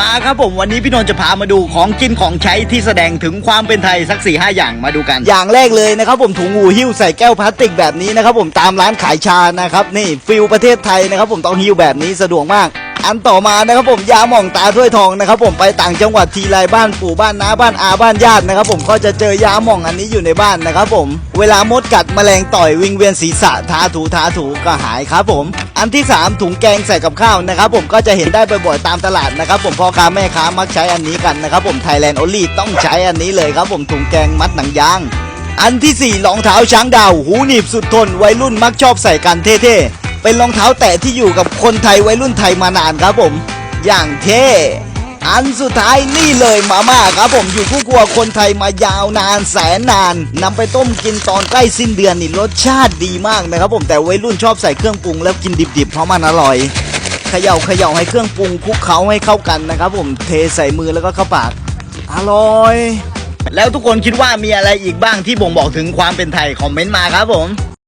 มาครับผมวันนี้พี่นนท์จะพามาดูของกินของใช้ที่แสดงถึงความเป็นไทยสักสี่ห้าอย่างมาดูกัน อย่างแรกเลยนะครับผมถุงหูหิ้วใส่แก้วพลาสติกแบบนี้นะครับผมตามร้านขายชานะครับนี่ฟิลประเทศไทยนะครับผมต้องหิ้วแบบนี้สะดวกมากอันต่อมานะครับผมยาหม่องตาถ้วยทองนะครับผมไปต่างจังหวัดทีไรบ้านปู่บ้านน้าบ้านอาบ้านญาตินะครับผมก็จะเจอยาหม่องอันนี้อยู่ในบ้านนะครับผม เวลามดกัดแมลงต่อยวิงเวียนศีรษะทาถูทาถูก็หายครับผม อันที่ 3 ถุงแกงใส่กับข้าวนะครับผมก็จะเห็นได้บ่อยๆตามตลาดนะครับผมพ่อค้าแม่ค้ามักใช้อันนี้กันนะครับผมไทยแลนด์โอลี่ต้องใช้อันนี้เลยครับผมถุงแกงมัดหนังยาง อันที่ 4 รองเท้าช้างดาว หูหนีบสุดทน วัยรุ่นมักชอบใส่กันเท่ๆเป็นรองเท้าแตะที่อยู่กับคนไทยวัยรุ่นไทยมานานครับผม อย่างเท่ อันสุดท้ายนี่เลยมาม่าครับผมอยู่คู่ครัวคนไทยมายาวนานแสนนานนำไปต้มกินตอนใกล้สิ้นเดือนนี่รสชาติดีมากนะครับผมแต่วัยรุ่นชอบใส่เครื่องปรุงแล้วกินดิบๆเพราะมันอร่อยเขย่าเขย่าให้เครื่องปรุงคลุกเคล้าให้เข้ากันนะครับผมเทใส่มือแล้วก็เข้าปากอร่อย แล้วทุกคนคิดว่ามีอะไรอีกบ้างที่บ่งบอกถึงความเป็นไทยคอมเมนต์มาครับผม